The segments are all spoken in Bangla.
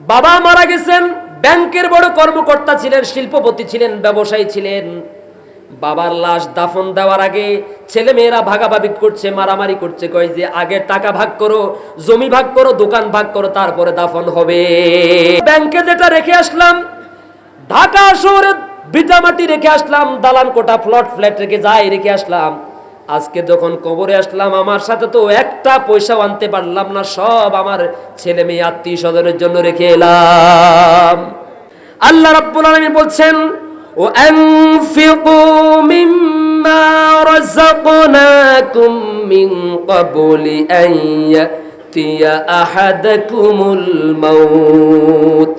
বাবা মারা গেছেন, ব্যাংকের বড় কর্মকর্তা ছিলেন, শিল্পপতি ছিলেন, ব্যবসায়ী ছিলেন। বাবার লাশ দাফন দেওয়ার আগে ছেলে মেয়েরা ভাগাভাগি করছে, মারামারি করছে, কয় যে আগে টাকা ভাগ করো, জমি ভাগ করো, দোকান ভাগ করো, তারপরে দাফন হবে। ব্যাংকে যেটা রেখে আসলাম, ঢাকা শহরে ভিটামাটি রেখে আসলাম দালান কোটা ফ্লট, ফ্ল্যাট রেখে যাই রেখে আসলাম। আজকে যখন কবরে আসলাম, আমার সাথে তো একটা পয়সাও আনতে পারলাম না, সব আমার ছেলে মেয়ে, আত্মীয় স্বজনের জন্য রেখে এলাম। আল্লাহ রাব্বুল আলামিন বলছেন ও আনফিকু মিম্মা রাযাকনাকুম মিন ক্বাবলি আন ইয়াতিয়া আহাদাকুমুল মাউত।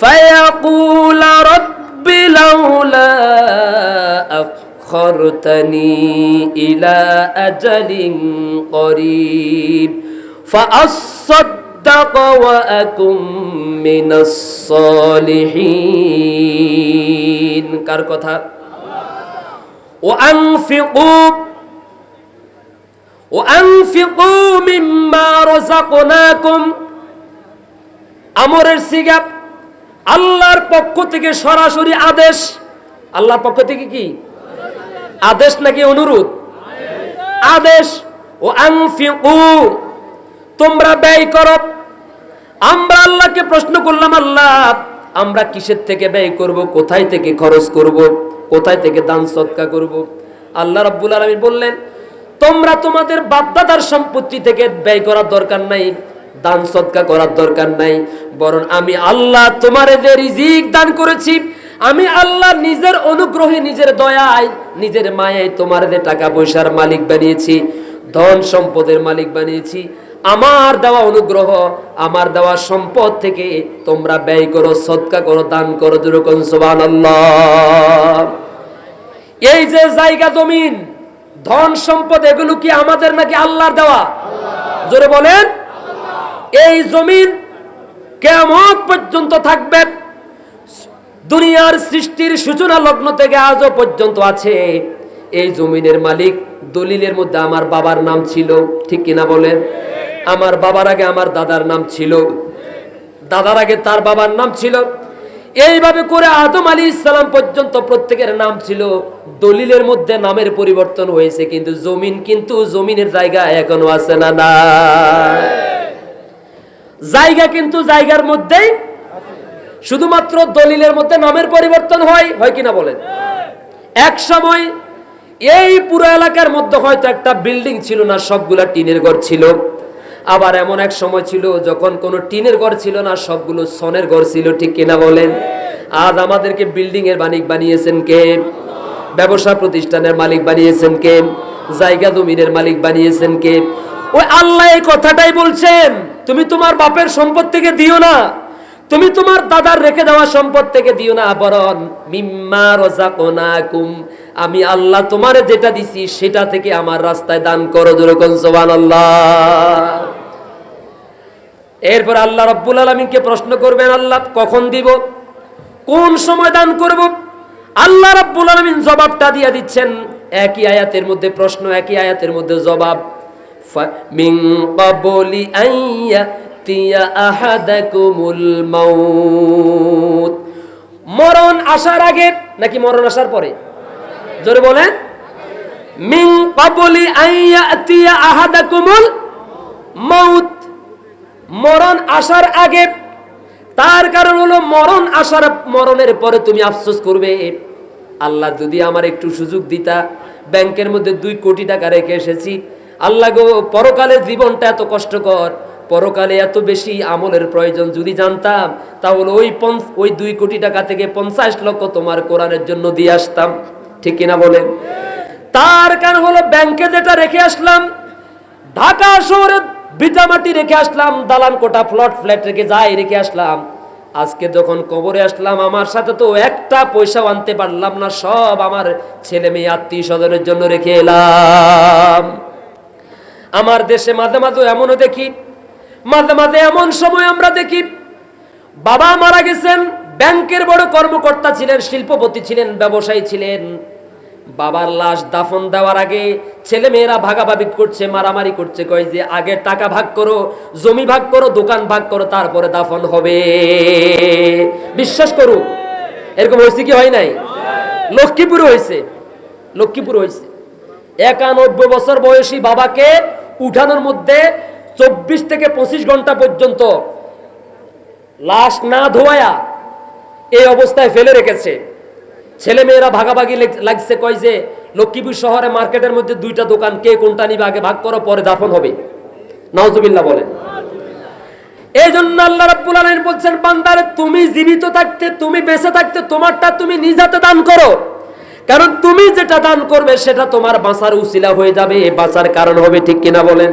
ফায়াকুল রাব্বি লাউলা أخرتني إلى أجل قريب فأصدق وأكن من الصالحين কার কথা وأنفقوا وأنفقوا مما رزقناكم আমরের সিগাপ আল্লাহর পক্ষ থেকে সরাসরি আদেশ আল্লাহর পক্ষ থেকে কি আদেশ নাকি অনুরোধ? আদেশ। ও আনফিকু। তোমরা ব্যয় করো। আমরা আল্লাহকে প্রশ্ন করলাম, আল্লাহ, আমরা কিসের থেকে ব্যয় করব? কোথায় থেকে খরচ করব? কোথায় থেকে দান সৎকা করব? আল্লাহ রাব্বুল আলামিন বললেন, তোমরা তোমাদের বাপদাদার সম্পত্তি থেকে ব্যয় করার দরকার নাই, দান সৎকা করার দরকার নাই, বরং আমি আল্লাহ তোমার যে রিজিক দান করেছি। আমি আল্লাহ নিজের অনুগ্রহে নিজের দয়ায়, নিজের মায়ায় তোমার যে টাকা পয়সার মালিক বানিয়েছি, ধন সম্পদের মালিক বানিয়েছি, আমার দেওয়া অনুগ্রহ, আমার দেওয়া সম্পদ থেকে তোমরা ব্যয় করো, সৎকা করো, দান করো যেরকম সোবান এই যে জায়গা জমিন, ধন সম্পদ, এগুলো কি আমাদের নাকি আল্লাহর দেওয়া? জোরে বলেন। এই জমিন কেমন পর্যন্ত থাকবে। দুনিয়ার সৃষ্টির সূচনা লগ্ন থেকে আজও পর্যন্ত আছে। এই জমিনের মালিক দলিলের মধ্যে আমার বাবার নাম ছিল, ঠিক কিনা বলেন? আমার বাবার আগে আমার দাদার নাম ছিল, দাদার আগে তার বাবার নাম ছিল। এইভাবে করে আদম আলী ইসলাম পর্যন্ত প্রত্যেকের নাম ছিল। দলিলের মধ্যে নামের পরিবর্তন হয়েছে, কিন্তু জমিন কিন্তু জমিনের জায়গা এখনও আছে না না জায়গা কিন্তু জায়গার মধ্যেই শুধুমাত্র দলিলের মধ্যে নামের পরিবর্তন হয় হয় কিনা বলেন? এক সময় এই পুরো এলাকার মধ্যে হয়তো একটা বিল্ডিং ছিল না, সবগুলা টিনের ঘর ছিল। আবার এমন এক সময় ছিল যখন কোনো টিনের ঘর ছিল না, সবগুলো সনের ঘর ছিল, ঠিক কিনা বলেন? আজ আমাদেরকে বিল্ডিং এর মালিক বানিয়েছেন কে? ব্যবসা প্রতিষ্ঠানের মালিক বানিয়েছেন কে? জায়গা জমিনের মালিক বানিয়েছেন কে? ওই আল্লাহ এই কথাটাই বলছেন, তুমি তোমার বাপের সম্পদ থেকে দিও না। তুমি তোমার দাদার রেখে দেওয়া সম্পদ থেকে দিও না বরং মিম্মা রাযাকনাকুম আমি আল্লাহ তোমারে যেটা দিছি সেটা থেকে আমার রাস্তায় দান করো যেরকম সুবহানাল্লাহ। এরপর আল্লাহ রাব্বুল আলামিনকে প্রশ্ন করবেন, আল্লাহ কখন দিব? কোন সময় দান করব? আল্লাহ রাব্বুল আলামিন জবাবটা দিয়ে দিচ্ছেন, একই আয়াতের মধ্যে প্রশ্ন, একই আয়াতের মধ্যে জবাব। মরণ আসার আগে নাকি মরণ আসার পরে? জোরে বলেন। আহাদাকুমুল মাউত। মরণ আসার আগে, তার কারণ হলো মরণ আসার মরণের পরে তুমি আফসোস করবে। আল্লাহ যদি আমার একটু সুযোগ দিতা, ব্যাংকের মধ্যে দুই কোটি টাকা রেখে এসেছি, আল্লাহ গো, পরকালের জীবনটা এত কষ্টকর। পরকালে এত বেশি আমলের প্রয়োজন যদি জানতাম, তাহলে ওই ওই দুই কোটি টাকা থেকে পঞ্চাশ লক্ষ তোমার কোরআনের জন্য দিয়ে আসতাম। ঠিক কিনা বলেন? তার কারণ হলো ব্যাংকে যেটা রেখে আসলাম, ঢাকা শহরে ভিটামাটি রেখে আসলাম, দালান কোটা ফ্লট, ফ্ল্যাট রেখে যাই রেখে আসলাম। আজকে যখন কবরে আসলাম, আমার সাথে তো একটা পয়সাও আনতে পারলাম না, সব আমার ছেলে মেয়ে, আত্মীয় স্বজনের জন্য রেখে এলাম। আমার দেশে মাঝে মাঝে এমনও দেখি মাঝে মাঝে এমন সময় আমরা দেখি বাবা মারা গেছেন, ব্যাংকের বড় কর্মকর্তা ছিলেন, শিল্পপতি ছিলেন, ব্যবসায়ী ছিলেন। বাবার লাশ দাফন দেওয়ার আগে ছেলে মেয়েরা ভাগাভাগি করছে, মারামারি করছে, কয় যে আগে টাকা ভাগ করো, জমি ভাগ করো, দোকান ভাগ করো, তারপরে দাফন হবে। বিশ্বাস করো এরকম হয়েছে কি হয় নাই? লক্ষ্মীপুর হয়েছে লক্ষ্মীপুর হয়েছে। একানব্বই বছর বয়সী বাবাকে উঠানোর মধ্যে চব্বিশ থেকে পঁচিশ ঘণ্টা পর্যন্ত লাশ না ধোয়া এই অবস্থায় ফেলে রেখেছে। ছেলে মেয়েরা ভাগাভাগি লেগ- লাগছে, কয় যে, লক্ষ্মীপুর শহরে মার্কেটের মধ্যে দুইটা দোকান, কে কোনটা নিবে, আগে ভাগ করো, পরে দাফন হবে। নওজুবিল্লাহ বলেন। এই জন্য আল্লাহ রাব্বুল আলামিন বলছেন, বান্দারে, তুমি জীবিত থাকতে, তুমি বেঁচে থাকতে, তোমারটা তুমি নিজাতে দান করো। কারণ তুমি যেটা দান করবে, সেটা তোমার বাঁচার উসিলা হয়ে যাবে বাঁচার কারণ হবে, ঠিক কিনা বলেন?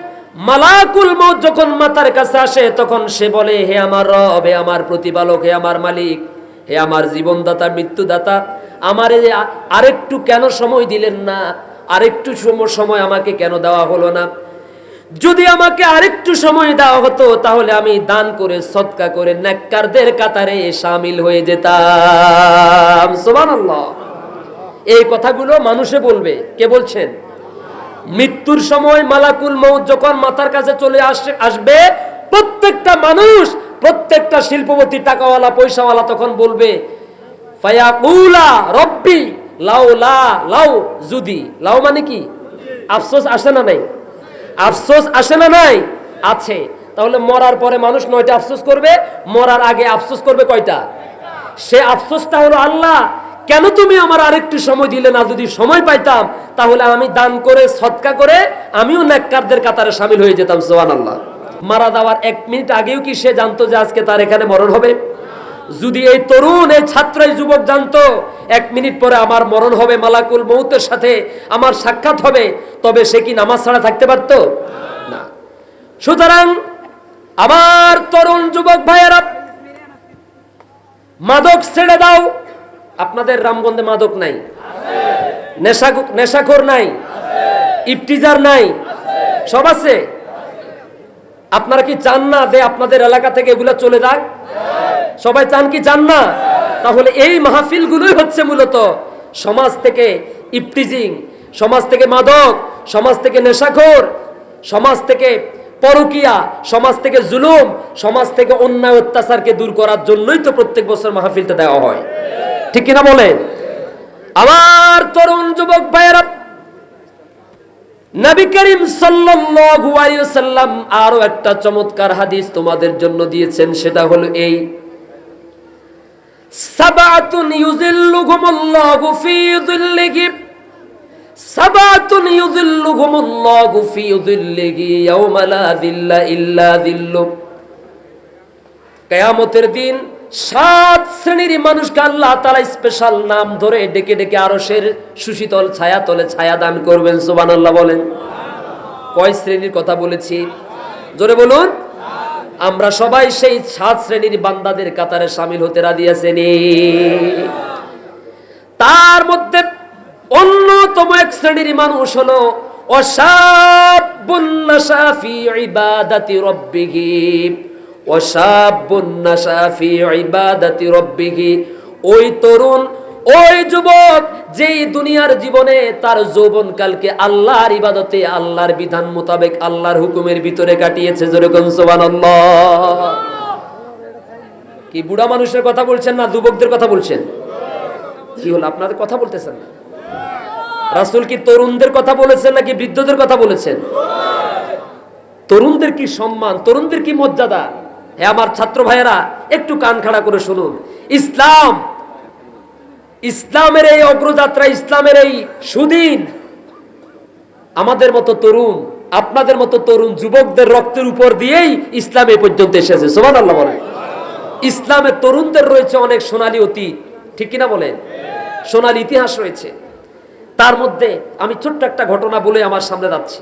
মালাকুল মৌত যখন মাতার কাছে আসে, তখন সে বলে, হে আমার রব, হে আমার প্রতিপালক, হে আমার মালিক, হে আমার জীবনদাতা, মৃত্যুদাতা, আমারে আরেকটু কেন সময় দিলেন না? আরেকটু সম- সময় আমাকে কেন দেওয়া হলো না? যদি আমাকে আরেকটু সময় দেওয়া হতো, তাহলে আমি দান করে, সৎকা করে, নেককারদের কাতারে সামিল হয়ে যেতাম। সুবহানাল্লাহ। এই কথাগুলো মানুষে বলবে। কে বলছেন? মৃত্যুর সময় মালাকুল মৌত যখন মাথার কাছে চলে আসে আসবে, প্রত্যেকটা মানুষ, প্রত্যেকটা শিল্পপতি, টাকাওয়ালা, পয়সাওয়ালা তখন বলবে, ফায়াকুলা রব্বি লাউ লা লাউ যদি লাউ মানে কি? আফসোস আসে না নাই? আফসোস আসে না নাই? আছে। তাহলে মরার পরে মানুষ নয়টা আফসোস করবে, মরার আগে আফসোস করবে কয়টা? সে আফসোসটা হলো আল্লাহ। কেন তুমি আমার আরেকটু সময় দিলে না? যদি সময় পাইতাম, তাহলে আমি দান করে, সৎকা করে, আমিও নেককারদের কাতারে সামিল হয়ে যেতাম সোহান আল্লাহ মারা যাওয়ার এক মিনিট আগেও কি সে জানতো যে আজকে তার এখানে মরণ হবে? যদি এই তরুণ, এই ছাত্র, এই যুবক জানতো, এক মিনিট পরে আমার মরণ হবে মালাকুল মৌতের সাথে, আমার সাক্ষাৎ হবে, তবে সে কি নামাজ ছাড়া থাকতে পারতো? না। সুতরাং আমার তরুণ যুবক ভাইয়েরা, মাদক ছেড়ে দাও আপনাদের রামগঞ্জে মাদক নাই। নেশা নেশাখোর নাই। ইপটিজার নাই। সব আছে। আপনারা কি চান না যে আপনাদের এলাকা থেকে এগুলা চলে যাক? সবাই চান কি চান না? তাহলে এই মাহফিলগুলোই হচ্ছে মূলত সমাজ থেকে ইপটিজিং সমাজ থেকে মাদক, সমাজ থেকে নেশাখোর, সমাজ থেকে পরকিয়া, সমাজ থেকে জুলুম, সমাজ থেকে অন্যায় অত্যাচারকে দূর করার জন্যই তো প্রত্যেক বছর মাহফিলটা দেওয়া হয়। ঠিক কিনা বলেন আমার তরুণ যুবক ভাইয়েরা, নবী করিম সাল্লাল্লাহু আলাইহি আরও একটা চমৎকার হাদিস তোমাদের জন্য দিয়েছেন, সেটা হলো এই। সাবাতুন ইউজিল্লুহুমুল্লাহু ফি যিল্লিহি, সাবাতুন ইউজিল্লুহুমুল্লাহু ফি যিল্লিহি লা যিল্লা ইল্লা যিল্লু কিয়ামতের দিন সাত শ্রেণির মানুষকে আল্লাহ তাআলা স্পেশাল নাম ধরে ডেকে ডেকে আরশের সুশীতল ছায়া তলে ছায়া দান করবেন, সুবহানাল্লাহ বলেন। কয় শ্রেণির কথা বলেছি? জোরে বলুন। আমরা সবাই সেই সাত শ্রেণির বান্দাদের কাতারে সামিল হতে রাজি আছেনি তার মধ্যে অন্যতম এক শ্রেণির মানুষ হলো অসাবুন নাশা ফি ইবাদাতি রাব্বিহি। ওই তরুণ, ওই যুবক যেই দুনিয়ার জীবনে তার যৌবনকালকে আল্লাহর ইবাদতে, আল্লাহর বিধান মোতাবেক, আল্লাহর হুকুমের ভিতরে কাটিয়েছে। যেরকম সুবহানাল্লাহ। কি বুড়া মানুষের কথা বলছেন না যুবকদের কথা বলছেন? কি হলো, আপনাদের কথা বলতেছেন না? রাসূল কি তরুণদের কথা বলেছেন নাকি বৃদ্ধদের কথা বলেছেন? তরুণদের কি সম্মান, তরুণদের কি মর্যাদা? হ্যাঁ আমার ছাত্র ভাইয়েরা একটু কান খাড়া করে শুনুন। ইসলাম, ইসলামের এই অগ্রযাত্রা, ইসলামের এই সুদিন আমাদের মতো তরুণ, আপনাদের মতো তরুণ যুবকদের রক্তের উপর দিয়েই ইসলাম এই পর্যন্ত এসেছে। সোমান আল্লাহ বলেন। ইসলামের তরুণদের রয়েছে অনেক সোনালী অতীত। ঠিক কিনা বলেন? সোনালী ইতিহাস রয়েছে। তার মধ্যে আমি ছোট্ট একটা ঘটনা বলে আমার সামনে যাচ্ছি।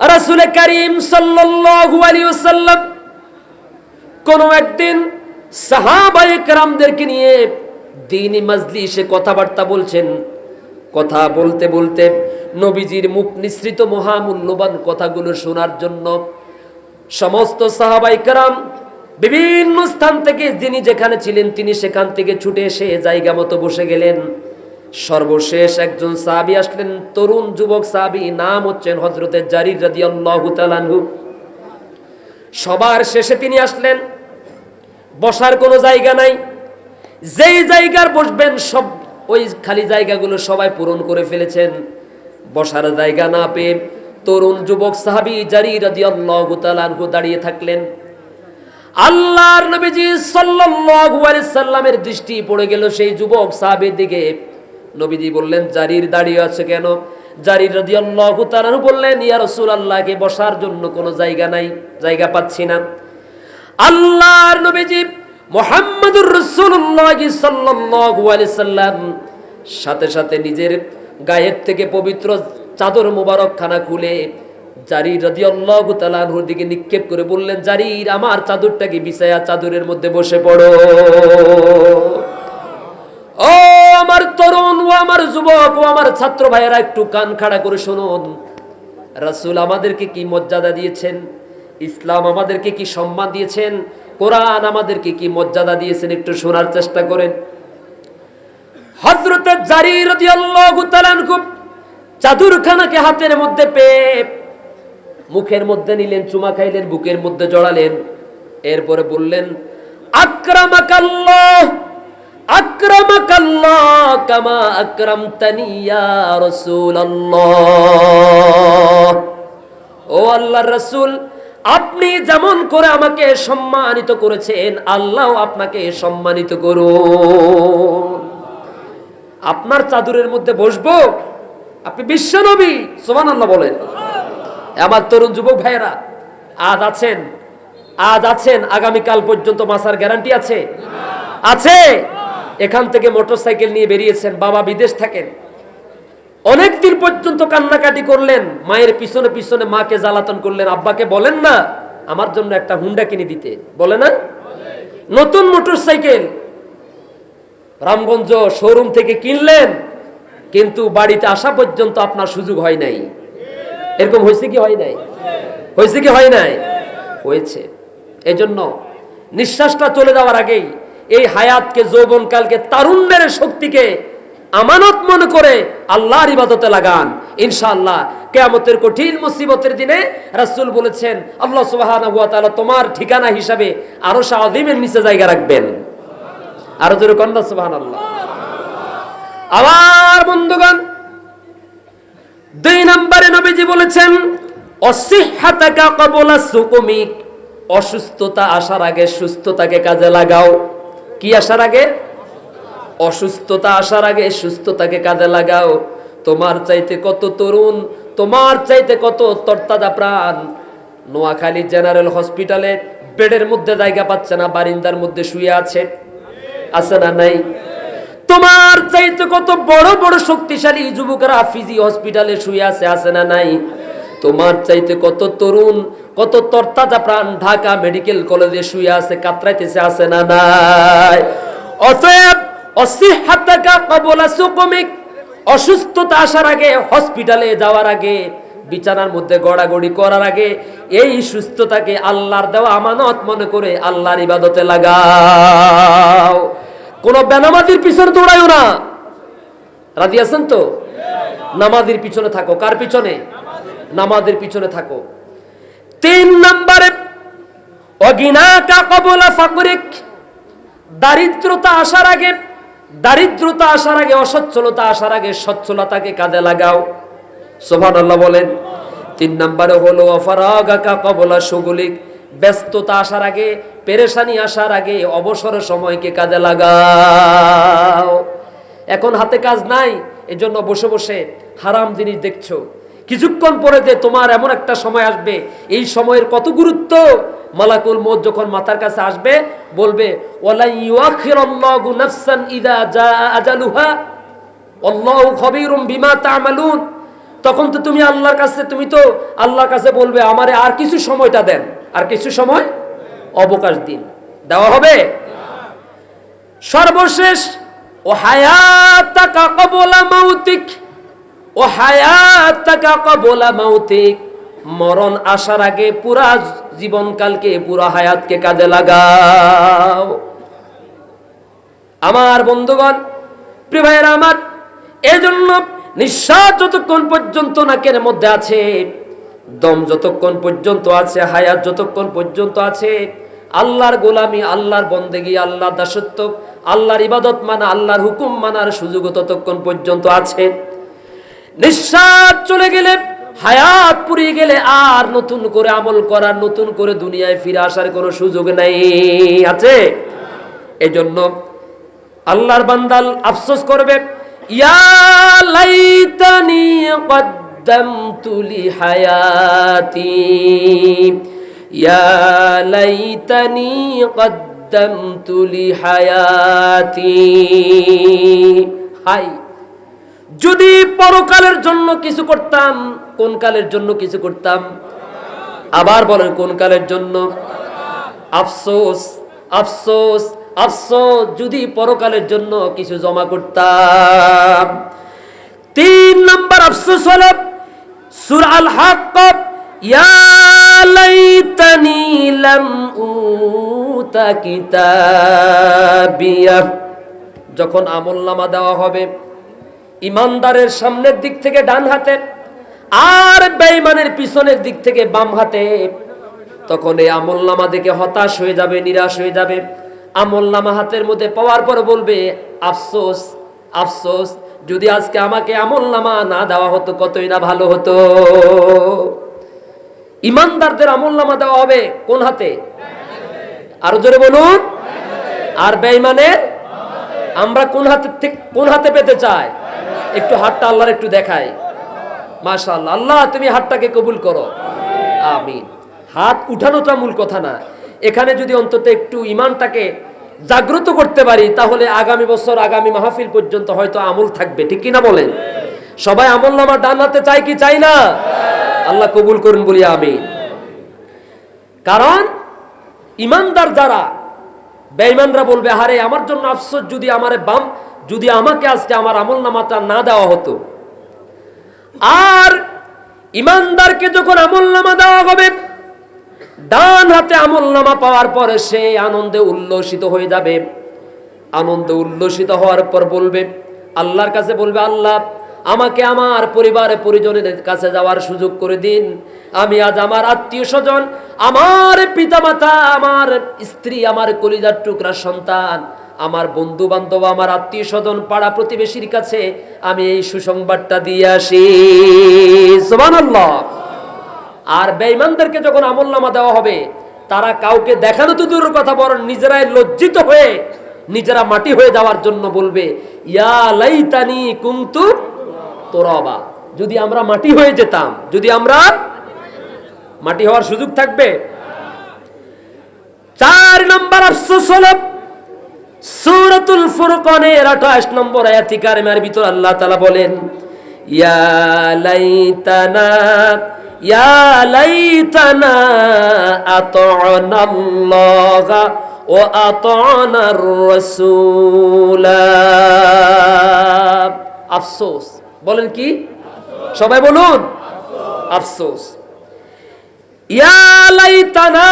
রাসূল করিম সাল্লাল্লাহু আলাইহি ওয়াসাল্লাম কোন একদিন সাহাবায়ে কেরামদেরকে নিয়ে দিনী মাজলিসে কথাবার্তা বলছেন। কথা বলতে বলতে নবীজির মুখ নিঃসৃত মহামূল্যবান কথাগুলো শোনার জন্য সমস্ত সাহাবাই কেরাম বিভিন্ন স্থান থেকে যিনি যেখানে ছিলেন তিনি সেখান থেকে ছুটে এসে জায়গা মতো বসে গেলেন। সর্বশেষ একজন সাহাবি আসলেন, তরুণ যুবক সাহাবি, নাম হচ্ছেন হজরতের জারির রাদি আল্লাহ সবার শেষে তিনি আসলেন বসার কোনো জায়গা নাই। যেই জায়গার বসবেন, সব ওই খালি জায়গাগুলো সবাই পূরণ করে ফেলেছেন। বসার জায়গা না পেয়ে তরুণ যুবক সাহাবি জারি রাজি আল্লাহ দাঁড়িয়ে থাকলেন। আল্লাহর নবীজি সাল্লাল্লাহু সাল্লামের দৃষ্টি পড়ে গেল সেই যুবক সাহাবীর দিকে। নবীজি বললেন, জারির দাঁড়িয়ে আছে কেন? জারির রাদিয়াল্লাহু তাআলা বললেন ইয়ার ইয়া রাসূলুল্লাহকে বসার জন্য কোনো জায়গা নাই, জায়গা পাচ্ছি না। আল্লাহর নবীজি মুহাম্মদুর আলাইহি সাল্লাম সাথে সাথে নিজের গায়ের থেকে পবিত্র চাদর মোবারক খানা খুলে জারির রাদিয়াল্লাহু তাআলা আনহুর দিকে নিক্ষেপ করে বললেন, জারির, আমার চাদরটাকে বিছায়া চাদরের মধ্যে বসে পড়ো? ও আমার তরুণ, ও আমার যুবক, ও আমার ছাত্র ভাইয়েরা, একটু কান খাড়া করে শুনুন। রাসূল আমাদেরকে কি মর্যাদা দিয়েছেন? ইসলাম আমাদেরকে কি সম্মান দিয়েছেন? কোরআন আমাদেরকে কি মর্যাদা দিয়েছেন? একটু শোনার চেষ্টা করেন। হযরত জারি রাদিয়াল্লাহু তাআলা আনহু চাদরখানাকে হাতের মধ্যে পেয়ে মুখের মধ্যে নিলেন, চুমা খাইলেন, বুকের মধ্যে জড়ালেন। এরপরে বললেন, আক্রামাকাল্লাহ আক্রামাকাল্লাহ, কামা আকরামতানি ইয়া রাসূলুল্লাহ। ও আল্লাহর রাসূল আপনি যেমন করে আমাকে সম্মানিত করেছেন, আল্লাহ আপনাকে সম্মানিত করুন। আপনার চাদরের মধ্যে বসবো? আপনি বিশ্বনবী আল্লাহ বলেন। আমার তরুণ যুবক ভাইয়েরা, আজ আছেন আজ আছেন, আগামীকাল পর্যন্ত মাসার গ্যারান্টি আছে? আছে? এখান থেকে মোটরসাইকেল নিয়ে বেরিয়েছেন, বাবা বিদেশ থাকেন। অনেক দিন পর্যন্ত কান্নাকাটি করলেন, মায়ের পিছনে পিছনে মাকে জ্বালাতন করলেন, আব্বাকে বলেন না, আমার জন্য একটা হুন্ডা কিনে দিতে। বলে না? নতুন মোটর সাইকেল রামগঞ্জ শোরুম থেকে কিনলেন, কিন্তু বাড়িতে আসা পর্যন্ত আপনার সুযোগ হয় নাই। এরকম হয়েছে কি হয় নাই? হয়েছে কি হয় নাই? হয়েছে। এজন্য নিঃশ্বাসটা চলে যাওয়ার আগেই এই হায়াতকে, যৌবনকালকে, তারুণ্যের শক্তিকে আমানত মনে করে আল্লাহর ইবাদতে লাগান। ইনশাআল্লাহ কেয়ামতের কঠিন মুসিবতের দিনে রাসূল বলেছেন, আল্লাহ তাআলা তোমার ঠিকানা হিসাবে আরও আযীমের নিচে জায়গা রাখবেন। আরও জোরে কন্যা সুবহানাল্লাহ। আবার বন্ধুগণ, দুই নম্বরে নবীজি বলেছেন, অসিহাতাকা কবলা সুকুমিক অসুস্থতা আসার আগে সুস্থতাকে কাজে লাগাও। কি আসার আগে? অসুস্থতা আসার আগে সুস্থতাকে কাজে লাগাও। তোমার চাইতে কত তরুণ, তোমার চাইতে কত তরতাজা প্রাণ। নোয়াখালী জেনারেল হসপিটালে বেডের মধ্যে জায়গা পাচ্ছে না, বারিন্দার মধ্যে শুয়ে আছে। আছে না নাই? তোমার চাইতে কত বড় বড় শক্তিশালী যুবকরা ফিজি হসপিটালে শুয়ে আছে আছে না নাই? তোমার চাইতে কত তরুণ, কত তরতাজা প্রাণ ঢাকা মেডিকেল কলেজে শুয়ে আছে, কাতরাইতেছে, আছে না নাই? অতএব অসুস্থতা আসার আগে হসপিটালে যাওয়ার আগে, বিছানার মধ্যে গড়াগড়ি করার আগে, এই সুস্থতাকে আল্লাহর দেওয়া আমানত মনে করে আল্লাহর ইবাদতে লাগাও। কোন বেনামাজির পিছনে দৌড়াইও না। রাজি আছেন তো? নামাজের পিছনে থাকো। কার পিছনে? নামাজের পিছনে থাকো। তিন নম্বরে, অগিনাকা কবলা ফাকরিক। দারিদ্রতা আসার আগে দারিদ্রতা আসার আগে, অসচ্ছলতা আসার আগে সচ্ছলতাকে কাজে লাগাও। সোভান আল্লাহ বলেন, তিন নম্বরে হলো, অফারাগাকা কবলা সুগুলিক। ব্যস্ততা আসার আগে, পেরেশানি আসার আগে, অবসর সময়কে কাজে লাগাও। এখন হাতে কাজ নাই, এজন্য বসে বসে হারাম জিনিস দেখছ। কিছুক্ষণ পরে যে তোমার এমন একটা সময় আসবে, এই সময়ের কত গুরুত্ব? মালাকুল মত যখন মাথার কাছে আসবে, বলবে তখন তো তুমি আল্লাহর কাছে, তুমি তো আল্লাহর কাছে বলবে, আমারে আর কিছু সময়টা দেন, আর কিছু সময় অবকাশ দিন। দেওয়া হবে? সর্বশেষ ও হায়াতাকা কবলা মাউতিক। ও হায়াতাকা মরণ আসার আগে পুরা জীবনকালকে, পুরা হায়াতকে কাজে লাগাও। আমার বন্ধুগণ, প্রিয় ভাইয়েরা আমার, এজন্য নিঃশ্বাস যতক্ষণ পর্যন্ত নাকের মধ্যে আছে, দম যতক্ষণ পর্যন্ত আছে, হায়াত যতক্ষণ পর্যন্ত আছে, আল্লাহর গোলামি, আল্লাহর বন্দেগি, আল্লাহর দাসত্ব, আল্লাহর ইবাদত মানা, আল্লাহর হুকুম মানার সুযোগ ততক্ষণ পর্যন্ত আছে। নিঃশ্বাস চলে গেলে, হায়াত পুরিয়ে গেলে আর নতুন করে আমল করার, নতুন করে দুনিয়ায় ফিরে আসার কোনো সুযোগ নাই। আছে? এজন্য আল্লাহর বান্দাল আফসোস করবে, ইয়া যদি পরকালের জন্য কিছু করতাম, কোন কালের জন্য কিছু করতাম? আবার বলেন, কোন কালের জন্য? আফসোস আফসোস আফসোস, যদি পরকালের জন্য কিছু জমা করতাম। তিন নম্বর আফসোস হলো, সূরা আল কিতাবিয়া। যখন আমলনামা দেওয়া হবে ইমানদারের সামনের দিক থেকে ডান হাতে আর বেঈমানের পিছনের দিক থেকে বাম হাতে, তখন এই আমল নামা দেখে হতাশ হয়ে যাবে, নিরাশ হয়ে যাবে। আমল নামা হাতের মধ্যে পাওয়ার পর বলবে, আফসোস আফসোস, যদি আজকে আমাকে আমল নামা না দেওয়া হতো, কতই না ভালো হতো? ইমানদারদের আমল নামা দেওয়া হবে কোন হাতে? আরও জোরে বলুন। আর বেঈমানের আমরা কোন হাতে কোন হাতে পেতে চাই? একটু হাতটা আল্লাহর একটু দেখাই। মাশাআল্লাহ। আল্লাহ, তুমি হাতটাকে কবুল করো। আমিন। হাত উঠানোটা মূল কথা না। এখানে যদি অন্তত একটু ইমানটাকে জাগ্রত করতে পারি, তাহলে আগামী বছর, আগামী মাহফিল পর্যন্ত হয়তো আমল থাকবে। ঠিক কিনা বলেন? সবাই আমল নামা ডান হাতে চাই কি চাই না? আল্লাহ কবুল করুন বলি আমি কারণ ইমানদার যারা, বেঈমানরা বলবে হারে আমার জন্য আফসোস যদি আমারে বাম যদি আমাকে আজকে আমার আমল নামাটা না দেওয়া হতো, আর ইমানদারকে যখন আমল নামা দেওয়া হবে, ডান হাতে আমল নামা পাওয়ার পরে সে আনন্দে উল্লসিত হয়ে যাবে। আনন্দে উল্লসিত হওয়ার পর বলবে, আল্লাহর কাছে বলবে, আল্লাহ, আমাকে আমার পরিবারে পরিজনের কাছে যাওয়ার সুযোগ করে দিন। আমি আজ আমার আত্মীয় স্বজন, আমার পিতামাতা, আমার স্ত্রী, আমার কলিজার টুকরা সন্তান আমার বন্ধু বান্ধব আমার আত্মীয় স্বজন পাড়া প্রতিবেশীর কাছে আমি এই সুসংবাদটা দিয়ে আসি। আর বেঈমানদেরকে যখন আমলনামা দেওয়া হবে, তারা কাউকে দেখানো তো দূরের কথা, বরং নিজেরাই লজ্জিত হয়ে নিজেরা মাটি হয়ে যাওয়ার জন্য বলবে, ইয়া লাইতানি কুনতু তোরাবা। যদি আমরা মাটি হয়ে যেতাম, যদি আমরা মাটি হওয়ার সুযোগ থাকবে। চার নম্বর আফসোস হলো সূরাতুল ফুরকানের 28 নম্বর আয়াতি কারিমার ভিতর আল্লাহ তাআলা বলেন, ইয়া লাইতানা ইয়া লাইতানা আতা'না আল্লাহ ও আতা'না রাসূলা। আফসোস। বলেন কি? সবাই বলুন। আফসোস। ইয়া লাইতানা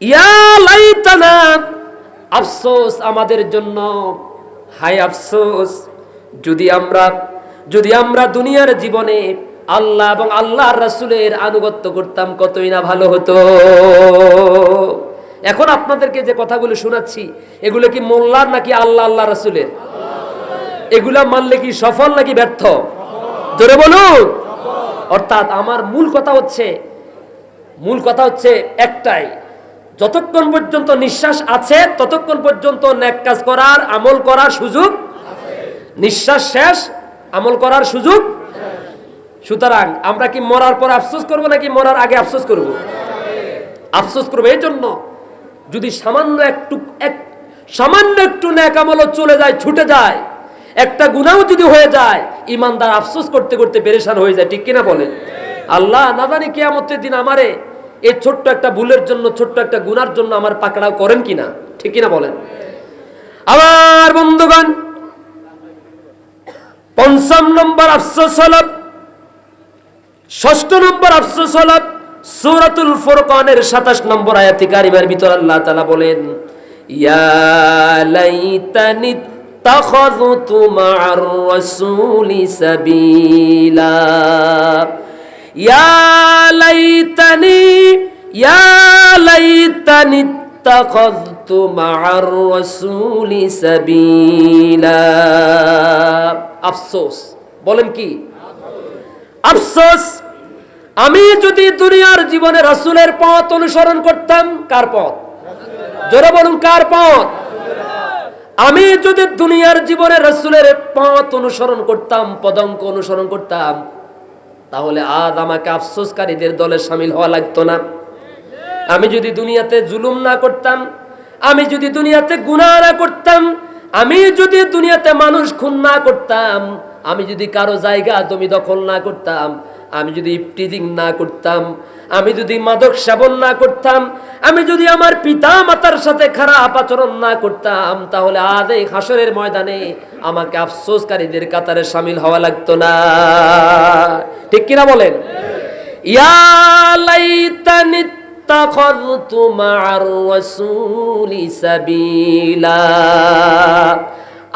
ইয়া লাইতানা আফসোস আমাদের জন্য। হাই আফসোস, যদি আমরা যদি আমরা দুনিয়ার জীবনে আল্লাহ এবং আল্লাহর রাসূলের আনুগত্য করতাম, কতই না ভালো হতো। এখন আপনাদেরকে যে কথাগুলো শোনাচ্ছি, এগুলো কি মোল্লার নাকি আল্লাহ আল্লাহ রাসূলের? এগুলা মানলে কি সফল নাকি ব্যর্থ? জোরে বলুন। অর্থাৎ আমার মূল কথা হচ্ছে, মূল কথা হচ্ছে একটাই যতক্ষণ পর্যন্ত নিঃশ্বাস আছে, ততক্ষণ পর্যন্ত ন্যাক কাজ করার, আমল করার সুযোগ নিঃশ্বাস শেষ, আমল করার সুযোগ সুতরাং আমরা কি মরার পর আফসোস করব নাকি মরার আগে আফসোস করব? আফসোস করব এই জন্য যদি সামান্য একটু, এক, সামান্য একটু ন্যাক আমলও চলে যায়, ছুটে যায়, একটা গুনাও যদি হয়ে যায়, ইমানদার আফসোস করতে করতে পেরেশান হয়ে যায়, ঠিক কিনা বলেন? আল্লাহ না জানি কেয়ামতের দিন আমারে এই ছোট্ট একটা ভুলের জন্য, ছোট্ট একটা গুনার জন্য আমার পাকড়াও করেন কিনা? ঠিক কিনা বলেন? আমার বন্ধুগণ, পঞ্চম নম্বর আফসোস হল, ষষ্ঠ নম্বর আফসোস হল, সূরাতুল ফুরকানের 27 নম্বর আয়াতে কারিমার ভিতর আল্লাহ তাআলা বলেন, ইয়া লাইতানি তাখাযতু মা'আর রাসূলি সাবিলা। আফসোস, বলেন কি? আফসোস, আমি যদি দুনিয়ার জীবনে রাসূলের পথ অনুসরণ করতাম, কার পথ? জোরে বলুন, কার পথ? আমি যদি দুনিয়ার জীবনে রাসূলের পথ অনুসরণ করতাম, পদঙ্ক অনুসরণ করতাম তাহলে আজ আমাকে আফসোসকারীদের দলে সামিল হওয়া লাগতো না। আমি যদি দুনিয়াতে জুলুম না করতাম, আমি যদি দুনিয়াতে গুণা না করতাম, আমি যদি দুনিয়াতে মানুষ খুন না করতাম, আমি যদি কারও জায়গা জমি দখল না করতাম আমি যদি ইফটিজিং না করতাম, আমি যদি মাদক সেবন না করতাম, আমি যদি আমার পিতা মাতার সাথে খারাপ আচরণ না করতাম, তাহলে আজ এই হাসরের ময়দানে আমাকে আফসোসকারীদের কাতারে সামিল হওয়া লাগতো না। ঠিক কিনা বলেন?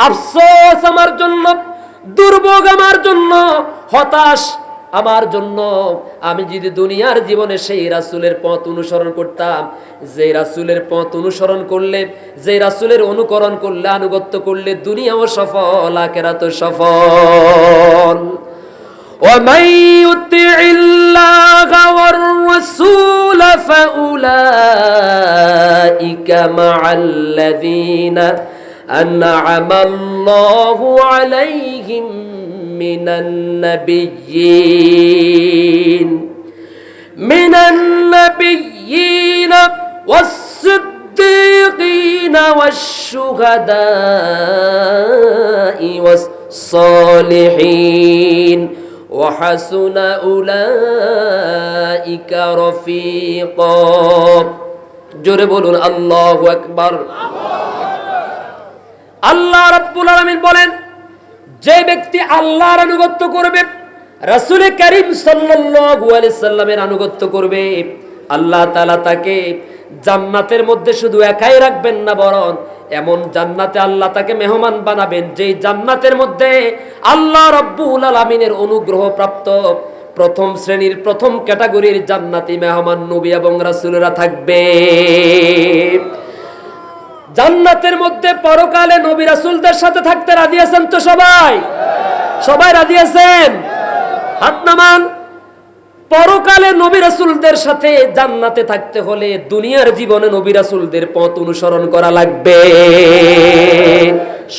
আফসোস আমার জন্য, দুর্ভোগ আমার জন্য, হতাশ আমার জন্য আমি যদি দুনিয়ার জীবনে সেই রাসূলের পথ অনুসরণ করতাম যে রাসূলের পথ অনুসরণ করলে যে রাসূলের অনুকরণ করলে আনুগত্য করলে দুনিয়াও সফল আখেরাতও সফল ومن يطع الله والرسول فأولئك مع الذين أنعم الله عليهم من النبيين من النبيين والصديقين والشهداء والصالحين وحسن أولئك رفيقا جربون الله أكبر الله رب العالمين بولين যে ব্যক্তি আল্লাহর আনুগত্য করবে, রাসূল করিম সাল্লামের আনুগত্য করবে, আল্লাহ তাআলা তাকে জান্নাতের মধ্যে শুধু একাই রাখবেন না, বরং এমন জান্নাতে আল্লাহ তাকে মেহমান বানাবেন, যেই জান্নাতের মধ্যে আল্লাহ রব্বুল আলামিনের অনুগ্রহ প্রাপ্ত প্রথম শ্রেণির, প্রথম ক্যাটাগরির জান্নাতি মেহমান নবী এবং রাসুলরা থাকবে। জান্নাতের মধ্যে পরকালে নবী রাসূলদের সাথে থাকতে রাজি আছেন তো সবাই? সবাই রাজি আছেন? হাত নামান। পরকালে নবী রাসূলদের সাথে জান্নাতে থাকতে হলে দুনিয়ার জীবনে নবী রাসূলদের পথ অনুসরণ করা লাগবে।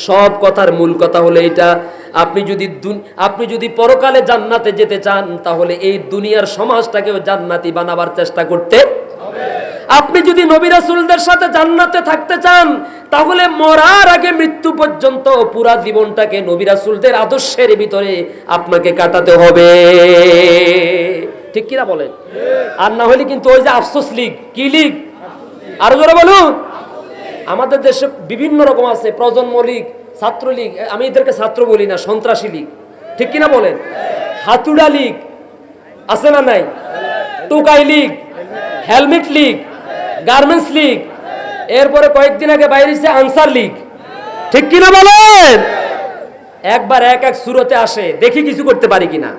সব কথার মূল কথা হলো এটা, আপনি যদি আপনি যদি পরকালে জান্নাতে যেতে চান, তাহলে এই দুনিয়ার সমাজটাকেও জান্নাতি বানাবার চেষ্টা করতে আপনি যদি নবী রাসূলদের সাথে জান্নাতে থাকতে চান, তাহলে মরার আগে মৃত্যু পর্যন্ত পুরা জীবনটাকে নবী রাসূলদের আদর্শের ভিতরে আপনাকে কাটাতে হবে। ঠিক কিনা বলেন? আর না হলে কিন্তু ওই যে আফসোস লীগ, কি লীগ? আরও জোরে বলুন। আমাদের দেশে বিভিন্ন রকম আছে, প্রজন্ম লীগ, ছাত্র লীগ, আমি এদেরকে ছাত্র বলি না, সন্ত্রাসী লীগ। ঠিক কিনা বলেন? হাতুড়া লীগ, আছে না নাই? টোকাই league, helmet league garments league এরপরে কয়েকদিন আগে বাইরেছে আনসার লীগ ঠিক কিনা বলেন? একবার এক এক সুরতে আসে, দেখি কিছু করতে পারি কিনা।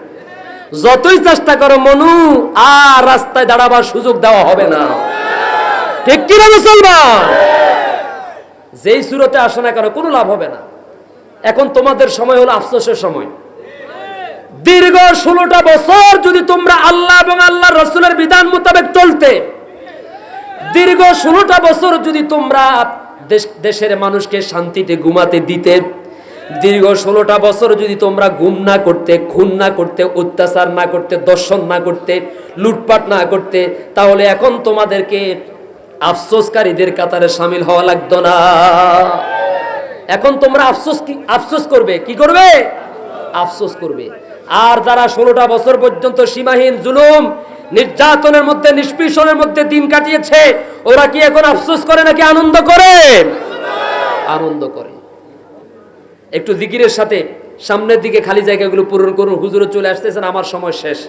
যতই চেষ্টা করো মনু, আর রাস্তায় দাঁড়াবার সুযোগ দেওয়া হবে না। ঠিক কিনা মুসলমান? যেই সুরতে আসে না কেন, কোনো লাভ হবে না। এখন তোমাদের সময় হলো আফসোসের সময়। দীর্ঘ ষোলোটা বছর যদি তোমরা আল্লাহ এবং আল্লাহ রসুলের বিধান মোতাবেক চলতে দীর্ঘ ষোলোটা বছর যদি তোমরা দেশ- দেশের মানুষকে শান্তিতে ঘুমাতে দিতে, দীর্ঘ ষোলোটা বছর যদি তোমরা গুম না করতে, খুন না করতে, অত্যাচার না করতে, দর্শন না করতে, লুটপাট না করতে, তাহলে এখন তোমাদেরকে আফসোসকারীদের কাতারে সামিল হওয়া লাগতো না। এখন তোমরা আফসোস কি, আফসোস করবে? কি করবে? আফসোস করবে। আর যারা ষোলোটা বছর পর্যন্ত সীমাহীন জুলুম, নির্যাতনের মধ্যে নিষ্পীষণের মধ্যে দিন কাটিয়েছে, ওরা কি এখন আফসোস করে নাকি আনন্দ করে? আনন্দ করে। একটু জিকিরের সাথে সামনের দিকে খালি জায়গাগুলো পূরণ করুন, হুজুরে চলে আসতেছেন, আমার সময় শেষ।